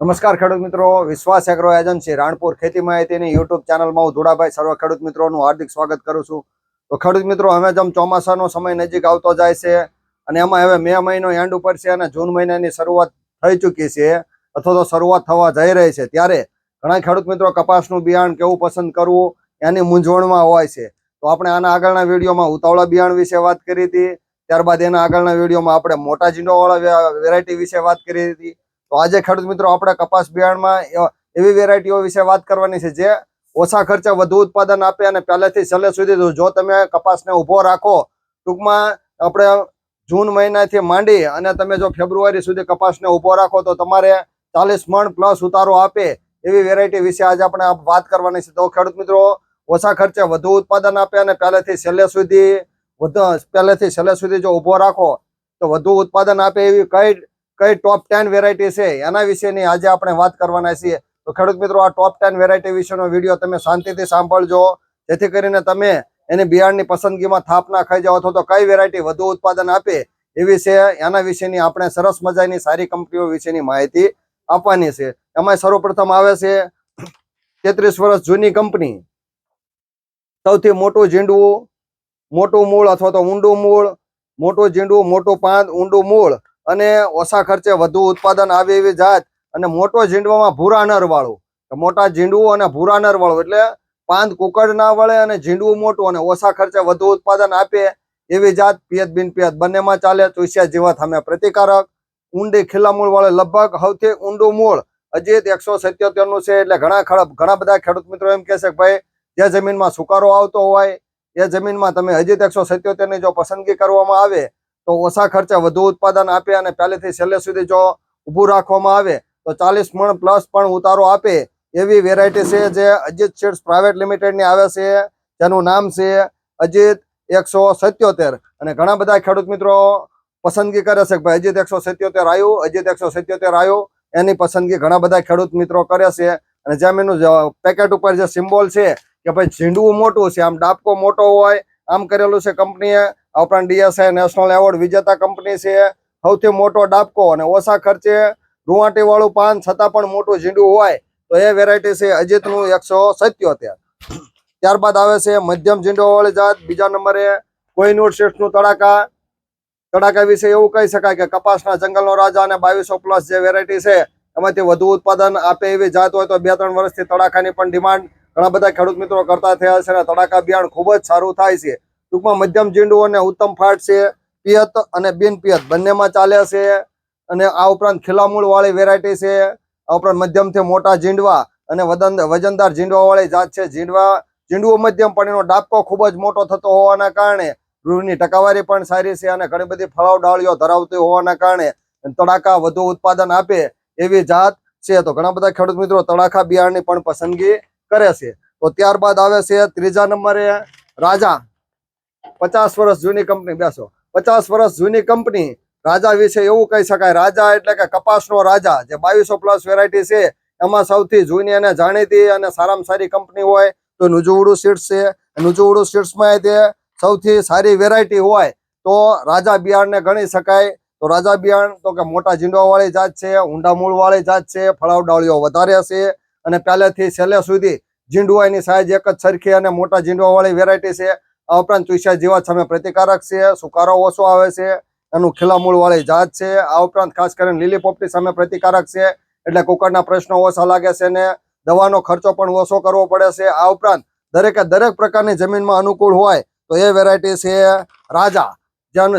નમસ્કાર ખેડૂત મિત્રો, વિશ્વાસ એગ્રો એજન્સી રાણપુર ખેતી માહિતીની યુટ્યુબ ચેનલમાં હું ધોળાભાઈ સર્વ ખેડૂત મિત્રોનું હાર્દિક સ્વાગત કરું છું. તો ખેડૂત મિત્રો હવે જેમ ચોમાસાનો સમય નજીક આવતો જાય છે અને એમાં હવે મે મહિનો એન્ડ ઉપર છે અને જૂન મહિનાની શરૂઆત થઈ ચૂકી છે, અથવા તો શરૂઆત થવા જઈ રહી છે, ત્યારે ઘણા ખેડૂત મિત્રો કપાસનું બિયાણ કેવું પસંદ કરવું, એની મૂંઝવણમાં હોય છે. તો આપણે આના આગળના વિડીયોમાં ઉતાવળા બિયાણ વિશે વાત કરી હતી, ત્યારબાદ એના આગળના વિડીયોમાં આપણે મોટા જીંડોવાળા વેરાયટી વિશે વાત કરી હતી તો આજે ખેડૂત મિત્રો આપણે કપાસ બિયારણમાં એવી વેરાયટીઓ વિશે વાત કરવાની છે જે ઓછા ખર્ચે વધુ ઉત્પાદન આપે અને પહેલેથી છેલ્લે સુધી જો- તમે કપાસને ઊભો રાખો, ટૂંકમાં આપણે જૂન મહિનાથી માંડી અને તમે જો ફેબ્રુઆરી સુધી કપાસને ઊભો રાખો તો તમારે ચાલીસ મણ પ્લસ ઉતારો આપે એવી વેરાયટી વિશે આજે આપણે વાત કરવાની છે. તો ખેડૂત મિત્રો, ઓછા ખર્ચે વધુ ઉત્પાદન આપે અને પહેલેથી છેલ્લે સુધી પહેલેથી છેલ્લે સુધી જો ઊભો રાખો, તો વધુ ઉત્પાદન આપે એવી કઈ કઈ ટોપ ટેન વેરાયટી છે એના વિશેની આજે આપણે વાત કરવાના છીએ. તો ખેડૂત મિત્રો, આ ટોપ ટેન વેરાયટી વિશેનો વીડિયો તમે શાંતિથી સાંભળજો. જેથી કરીને તમે એની બિયારણની પસંદગીમાં થાપ ના ખાઈ જાઓ અથવા તો કઈ વેરાયટી વધુ ઉત્પાદન આપે એવી છે એના વિશેની આપણે સરસ મજાની સારી કંપનીઓ વિશેની માહિતી આપવાની છે. એમાં સર્વપ્રથમ આવે છે તેત્રીસ વર્ષ જૂની કંપની. સૌથી મોટું ઝીંડવું, મોટું મૂળ અથવા તો ઊંડું મૂળ, મોટું ઝીંડવું, મોટું પાન ઊંડું મૂળ અને ઓછા ખર્ચે વધુ ઉત્પાદન આવે એવી જાત અને મોટો ઝીંડવામાં ભૂરા નર વાળું. મોટા ઝીંડવું અને ભૂરા નર વાળું એટલે પાંદ કુકડ ના વળે અને ઝીંડવું મોટું અને ઓછા ખર્ચે વધુ ઉત્પાદન આપે એવી જાત પિયત બિન પિયત. બંનેમાં ચાલે ચોસ્યા જેવા અમે પ્રતિકારક ઊંડી ખીલા મૂળ વાળે લગભગ સૌથી ઊંડું મૂળ. અજીત એકસો સત્યોતેરનું છે એટલે ઘણા ઘણા બધા ખેડૂત મિત્રો એમ કહે છે કે ભાઈ, જે જમીનમાં સુકારો આવતો હોય, એ જમીનમાં તમે અજીત એકસો સત્યોતેરની જો પસંદગી કરવામાં આવે તો ઓછા ખર્ચે વધુ ઉત્પાદન આપે અને પહેલેથી છેલ્લે સુધી જો ઊભું રાખવામાં આવે, તો ચાલીસ મણ પ્લસ પણ ઉતારો આપે એવી વેરાયટી છે જે અજીત સીડ્સ પ્રાઇવેટ લિમિટેડની આવે છે, જેનું નામ છે અજીત એકસો સત્યોતેર. અને ઘણા બધા ખેડૂત મિત્રો પસંદગી કરે છે ભાઈ અજીત એકસો સત્યોતેર આવ્યું અજીત એકસો સત્યોતેર આવ્યું એની પસંદગી ઘણા બધા ખેડૂત મિત્રો કરે છે. અને જેમ એનું પેકેટ ઉપર જે સિમ્બોલ છે કે ભાઈ ઝીંડવું મોટું છે, આમ ડાબકો મોટો હોય, આમ કરેલું છે કંપનીએ આ ઉપરાંત ડીએસઆઈ નેશનલ એવોર્ડ વિજેતા કંપની છે, સૌથી મોટો ડાબકો અને ઓછા ખર્ચે રૂવાટી વાળું પાન છતાં પણ મોટું ઝીંડું હોય, તો એ વેરાયટી છે અજીતનું એકસો સત્યોતેર. ત્યારબાદ આવે છે મધ્યમ ઝીંડો વાળી જાત, બીજા નંબરે કોઈનુર શેઠનું તડાકા. તડાકા વિશે એવું કહી શકાય કે કપાસના જંગલનો રાજા અને બાવીસો પ્લસ જે વેરાયટી છે, એમાંથી વધુ ઉત્પાદન આપે એવી જાત હોય તો બે ત્રણ વર્ષથી તડાકાની પણ ડિમાન્ડ ઘણા બધા ખેડૂત મિત્રો કરતા થયા છે અને તડાકા બિયારણ ખૂબ જ સારું થાય છે. ટૂંકમાં મધ્યમ ઝીંડું અને ઉત્તમ ફાટ છે, પિયત અને બિન પિયત. બંનેમાં ચાલે છે અને આ ઉપરાંત ખીલામૂળ વાળી વેરાયટી છે. આ ઉપરાંત મધ્યમથી મોટા ઝીંડવા અને વજન વજનદાર ઝીંડવા વાળી જાત છે. ઝીંડવા ઝીંડવો મધ્યમ પણ એનો ડાબકો ખૂબ જ મોટો થતો હોવાના કારણે ગૃહની ટકાવારી પણ સારી છે અને ઘણી બધી ફળાવ ડાળીઓ ધરાવતી હોવાના કારણે તડાકા વધુ ઉત્પાદન આપે એવી જાત છે. તો ઘણા બધા ખેડૂત મિત્રો તડાખા બિયારણની પણ પસંદગી કરે છે. તો ત્યારબાદ આવે છે ત્રીજા નંબરે રાજા. પચાસ વર્ષ જૂની કંપની, બેસો. પચાસ વર્ષ જૂની કંપની, રાજા વિશે એવું કહી શકાય. રાજા એટલે કે કપાસનો રાજા, જે બાવીસો પ્લસ વેરાયટી છે, એમાં સૌથી જૂની અને જાણીતી અને સારામાં સારી કંપની હોય તો નુજુવડું સીડ્સ છે. નુજુવડું સીડ્સમાં તે સૌથી સારી વેરાયટી હોય તો રાજા બિયારણને ગણી શકાય. તો રાજા બિયારણ તો કે મોટા ઝીંડવા વાળી જાત છે, ઊંડા મૂળ વાળી જાત છે, ફળાવ ડાળીઓ વધારે છે અને પહેલેથી છેલ્લે સુધી ઝીંડવા એની સાઈઝ એક જ સરખી અને મોટા જીંડવાવાળી વેરાયટી છે. આ ઉપરાંત તુષા જીવાત સામે પ્રતિકારક છે, સુકારો ઓછો આવે છે, એનું ખીલા મૂળ વાળી જાત છે. આ ઉપરાંત ખાસ કરીને લીલી પોપટી સામે પ્રતિકારક છે, એટલે કુકરના પ્રશ્નો ઓછા લાગે છે ને દવાનો ખર્ચો પણ ઓછો કરવો પડે છે. આ ઉપરાંત દરેકે દરેક પ્રકારની જમીનમાં અનુકૂળ હોય તો એ વેરાયટી છે રાજા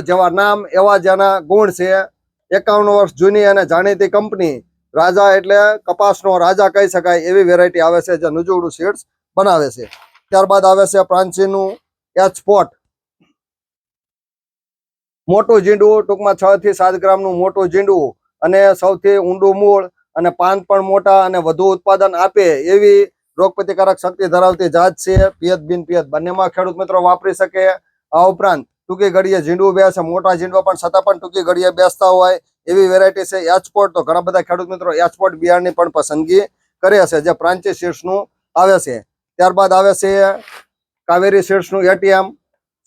જેવા નામ એવા જેના ગુણ છે. એકાવન વર્ષ જૂની અને જાણીતી કંપની, રાજા એટલે કપાસનો રાજા કહી શકાય એવી વેરાયટી આવે છે, જે નુજુવડું સીડ્સ બનાવે છે. ત્યારબાદ આવે છે પ્રાંચીનું એચ સ્પોટ મોટું ઝીંડું, ટૂંકમાં છ થી સાત ગ્રામનું મોટું ઝીંડું અને સૌથી ઊંડું મૂળ અને પાન પણ મોટા અને વધુ ઉત્પાદન આપે એવી રોગ પ્રતિકારક શક્તિ ધરાવતી જાત છે. પિયત બિન પિયત. બંનેમાં ખેડૂત મિત્રો વાપરી શકે આ ઉપરાંત ટૂંકી ઘડીએ ઝીંડવું બેસે, મોટા ઝીંડવા પણ છતાં પણ ટૂંકી ઘડીએ બેસતા હોય એવી વેરાયટી છે એચપોર્ટ તો ઘણા બધા ખેડૂત મિત્રો એચપોર્ટ બિયારણની પણ પસંદગી કરે છે, જે પ્રાંચી શીર્ષનું આવે છે. ત્યારબાદ આવે છે કાવેરી સીડ્સનું એટીએમ.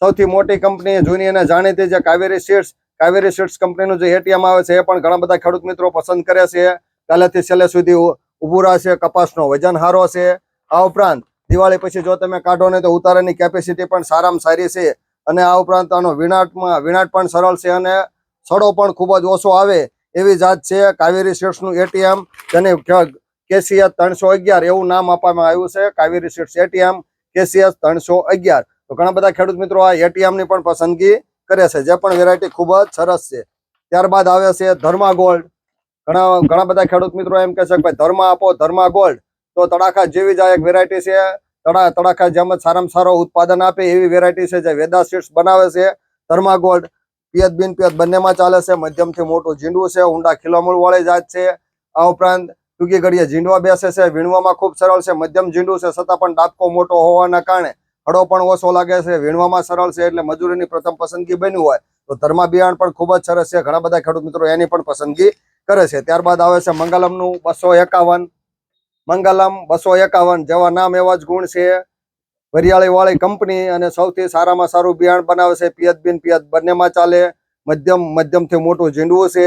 સૌથી મોટી કંપની જૂની અને જાણીતી જે કાવેરી સીડ્સ કાવેરી સીડ્સ કંપનીનું જે એટીએમ આવે છે એ પણ ઘણા બધા ખેડૂત મિત્રો પસંદ કરે છે. પહેલેથી છેલ્લે સુધી ઊભું રહેશે કપાસનો વજન સારો છે. આ ઉપરાંત દિવાળી પછી જો તમે કાઢો ને તો ઉતારાની કેપેસિટી પણ સારામાં સારી છે. અને આ ઉપરાંત આનો વિનાટમાં, વિનાટ પણ સરળ છે અને સડો પણ ખૂબ જ ઓછો આવે એવી જાત છે કાવેરી સીડ્સનું એટીએમ. જેને કેસીએ ત્રણસો અગિયાર એવું નામ આપવામાં આવ્યું છે, કાવેરી સીડ્સ એટીએમ. કેસીએસ ત્રણસો અગિયાર. તો ઘણા બધા ખેડૂત મિત્રો આ એટીએમની પણ પસંદગી કરે છે, જે પણ વેરાયટી ખૂબ જ સરસ છે. ત્યારબાદ આવે છે ધર્મા ગોલ્ડ. ઘણા ઘણા બધા ખેડૂત મિત્રો એમ કહે છે કે ભાઈ, ધર્મા આપો, ધર્મા ગોલ્ડ. તો તડાખા જેવી જ આ એક વેરાયટી છે. તડા, તડાખા જેમ સારામાં સારો ઉત્પાદન આપે એવી વેરાયટી છે જે વેદા સીડ્સ બનાવે છે. ધર્મા ગોલ્ડ, પિયત બિન પિયત બંનેમાં ચાલે છે. મધ્યમથી મોટું ઝીંડું છે. ઊંડા ખીલોમૂળ વાળી જાત છે. આ ઉપરાંત ટૂંકી ઘડીએ ઝીંડવા બેસે છે, વીણવામાં ખૂબ સરળ છે, મધ્યમ ઝીંડું છે, છતાં પણ ડાબકો મોટો હોવાના કારણે હળો પણ ઓછો લાગે છે, વીણવામાં સરળ છે એટલે મજૂરીની પ્રથમ પસંદગી બન્યું હોય તો ધર્મા બિયારણ પણ ખૂબ જ સરસ છે. ઘણા બધા ખેડૂત મિત્રો એની પણ પસંદગી કરે છે. ત્યારબાદ આવે છે મંગલમનું બસો એકાવન. મંગલમ બસો એકાવન જેવા નામ એવા જ ગુણ છે. વરિયાળી વાળી કંપની અને સૌથી સારામાં સારું બિયારણ બનાવે છે. પિયત બિન પિયત બંનેમાં ચાલે. મધ્યમ, મધ્યમથી મોટું ઝીંડવું છે.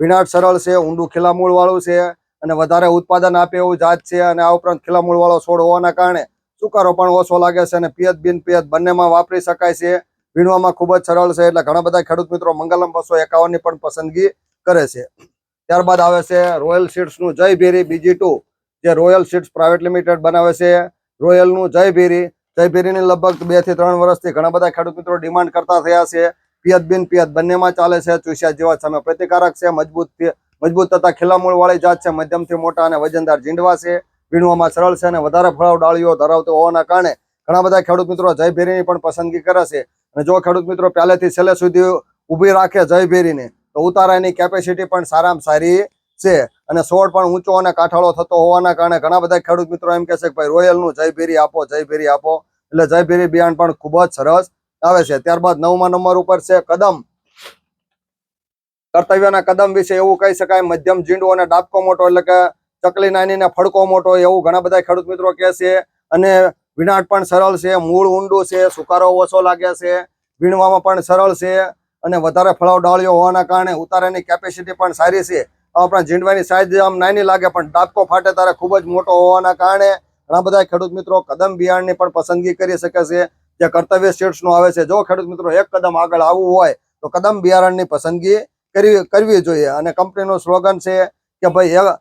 વિનાટ સરળ છે, ઊંડું ખીલામૂળ વાળું છે. અને વધારે ઉત્પાદન આપે એવું જાત છે અને આ ઉપરાંત ખીલામૂળ વાળો છોડ હોવાના કારણે સુકારો પણ ઓછો લાગે છે અને પિયત બિન પિયત બંનેમાં વાપરી શકાય છે. વીણવામાં ખૂબ જ સરળ છે એટલે ઘણા બધા ખેડૂત મિત્રો મંગલમ બસો એકાવનની પણ પસંદગી કરે છે. ત્યારબાદ આવે છે રોયલ સીડ્સનું જય ભેરી બીજી ટુ, જે રોયલ સીડ્સ પ્રાઇવેટ લિમિટેડ બનાવે છે. રોયલનું જય ભેરી, જય ભેરીની લગભગ બેથી ત્રણ વર્ષથી ઘણા બધા ખેડૂત મિત્રો ડિમાન્ડ કરતા થયા છે. પિયત બિન પિયત બંનેમાં ચાલે છે, ચુસિયા જેવા સામે પ્રતિકારક છે, મજબૂત મજબૂત તથા ખીલા મૂળવાળી જાત છે. મધ્યમથી મોટા અને વજનદાર ઝીંડવા છે. વીણવામાં સરળ છે અને વધારે ફળાવ ડાળીઓ ધરાવતો હોવાના કારણે ઘણા બધા ખેડૂત મિત્રો જય ભેરીની પણ પસંદગી કરે છે. અને જો ખેડૂત મિત્રો પહેલેથી છેલ્લે સુધી ઊભી રાખે જય ભેરીને, તો ઉતારાની કેપેસિટી પણ સારામાં સારી છે. અને છોડ પણ ઊંચો અને કાઠાળો થતો હોવાના કારણે ઘણા બધા ખેડૂત મિત્રો એમ કહે છે કે ભાઈ રોયલનું જય ભેરી આપો, જય ભેરી આપો. એટલે જય ભેરી બિયાણ પણ ખૂબ જ સરસ આવે છે. ત્યારબાદ નવમા નંબર ઉપર છે કદમ. કર્તવ્યના કદમ વિશે એવું કહી શકાય, મધ્યમ ઝીંડો અને ડાબકો મોટો એટલે કે ચકલી નાની ને ફડકો મોટો એવું ઘણા બધા ખેડૂત મિત્રો કહે છે. અને વિનાટ પણ સરળ છે, મૂળ ઊંડું છે, સુકારો ઓછો લાગે છે, વીણવામાં પણ સરળ છે અને વધારે ફળાવ ડાળીઓ હોવાના કારણે ઉતારાની કેપેસિટી પણ સારી છે. આપણા ઝીંડવાની સાઈઝ આમ નાની લાગે પણ ડાબકો ફાટે ત્યારે ખૂબ જ મોટો હોવાના કારણે ઘણા બધા ખેડૂત મિત્રો કદમ બિયારણની પણ પસંદગી કરી શકે છે. જે કર્તવ્ય seeds નું આવે છે. જો ખેડૂત મિત્રો એક કદમ આગળ આવવું હોય તો કદમ બિયારણની પસંદગી કરવી કરવી જોઈએ. અને કંપનીનો સ્લોગન છે કે ભાઈ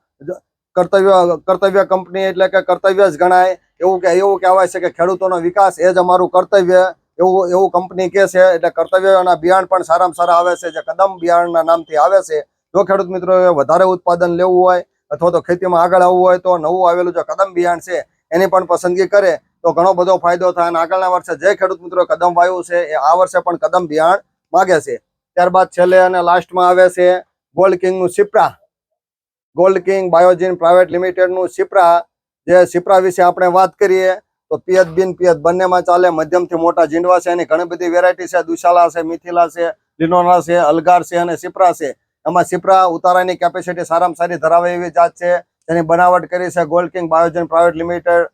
કર્તવ્ય કર્તવ્ય કંપની એટલે કે કર્તવ્ય જ ગણાય. એવું કે એવું કહેવાય છે કે ખેડૂતોનો વિકાસ એ જ અમારું કર્તવ્ય. એવું એવું કંપની કે છે. એટલે કર્તવ્યના બિયારણ પણ સારામાં સારા આવે છે. જે કદમ બિયારણના નામથી આવે છે. જો ખેડૂત મિત્રોએ વધારે ઉત્પાદન લેવું હોય અથવા તો ખેતીમાં આગળ આવવું હોય તો નવું આવેલું જે કદમ બિયારણ છે એની પણ પસંદગી કરે, તો ઘણો બધો ફાયદો થાય. અને આગળના વર્ષે જે ખેડૂત મિત્રો કદમ વાયું છે, એ આ વર્ષે પણ કદમ બિયારણ માગે છે. ત્યારબાદ છેલ્લે અને લાસ્ટમાં આવે છે ગોલ્ડ કિંગનું સિપ્રા ગોલ્ડ કિંગ બાયોજીન પ્રાઇવેટ લિમિટેડનું સિપ્રા જે સિપ્રા વિશે આપણે વાત કરીએ, તો પિયત બિન પિયત બંનેમાં ચાલે. મધ્યમથી મોટા જીંડવા છે, એની ઘણી બધી વેરાયટી છે. દુશાલા છે, મિથિલા છે, લિનોના છે, અલગાર છે અને સિપ્રા છે. એમાં સિપ્રા ઉતારાની કેપેસિટી સારામાં સારી ધરાવે એવી જાત છે. તેની બનાવટ કરી છે Gold King Biogen private limited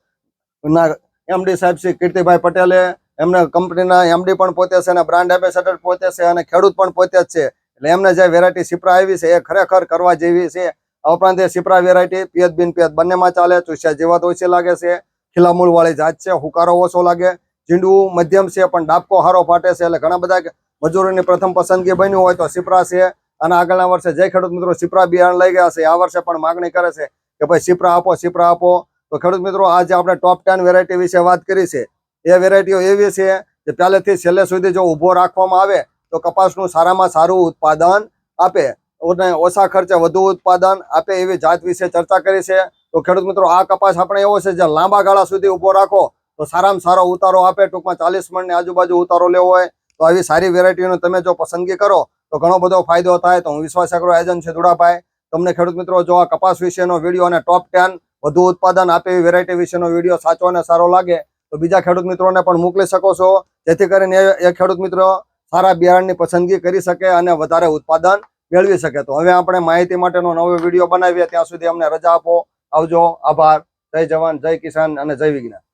ના એમડી સાહેબ શ્રી કીર્તિભાઈ પટેલે. એમને કંપનીના એમડી પણ પોતે છે અને બ્રાન્ડ એમ્બેસેડર પોતે છે અને ખેડૂત પણ પોતે જ છે. એટલે એમને જે વેરાયટી સિપ્રા આવી છે એ ખરેખર કરવા જેવી છે. આ ઉપરાંત એ સિપ્રા વેરાયટી પિયત બિન પિયત બંનેમાં ચાલે, ચૂસ્યા જેવા તો ઓછી લાગે છે ખીલા મૂળ વાળી જાત છે, હુકારો ઓછો લાગે, ઝીંડવું મધ્યમ છે, પણ ડાબકો હારો ફાટે છે, એટલે ઘણા બધા મજૂરોની પ્રથમ પસંદગી બન્યું હોય તો સિપ્રા છે. અને આગળના વર્ષે જે ખેડૂત મિત્રો સિપ્રા બિયારણ લઈ ગયા છે, આ વર્ષે પણ માગણી કરે છે કે ભાઈ સિપ્રા આપો સિપ્રા આપો. તો ખેડૂત મિત્રો, આજે આપણે ટોપ ટેન વેરાયટી વિશે વાત કરી છે. એ વેરાયટીઓ એવી છે કે પહેલેથી છેલ્લે સુધી જો ઊભો રાખવામાં આવે તો કપાસનું સારામાં સારું ઉત્પાદન આપે. અને ઓછા ખર્ચે વધુ ઉત્પાદન આપે એવી જાત વિશે ચર્ચા કરી છે. તો ખેડૂત મિત્રો, આ કપાસ આપણે એવો છે જે લાંબા ગાળા સુધી ઊભો રાખો, તો સારામાં સારો ઉતારો આપે. ટૂંકમાં ચાલીસ મણની આજુબાજુ ઉતારો લેવો હોય, તો આવી સારી વેરાયટીનો તમે જો પસંદગી કરો, તો ઘણો બધો ફાયદો થાય. તો હું વિશ્વાસ એગ્રો એજન્ટ છે ધુડાભાઈ તમને ખેડૂત મિત્રો, જો આ કપાસ વિશેનો વીડિયો અને ટોપ ટેન વધુ ઉત્પાદન આપે એવી વેરાયટી વિશેનો વીડિયો સાચો અને સારો લાગે તો બીજા ખેડૂત મિત્રોને પણ મોકલી શકો છો. જેથી કરીને એ- ખેડૂત મિત્રો સારા બિયારણની પસંદગી કરી શકે અને વધારે ઉત્પાદન મેળવી શકે. તો હવે આપણે માહિતી માટેનો નવો વીડિયો બનાવીએ. ત્યાં સુધી અમને રજા આપો. આવજો. આભાર. જય જવાન, જય કિસાન અને જય વિજ્ઞાન.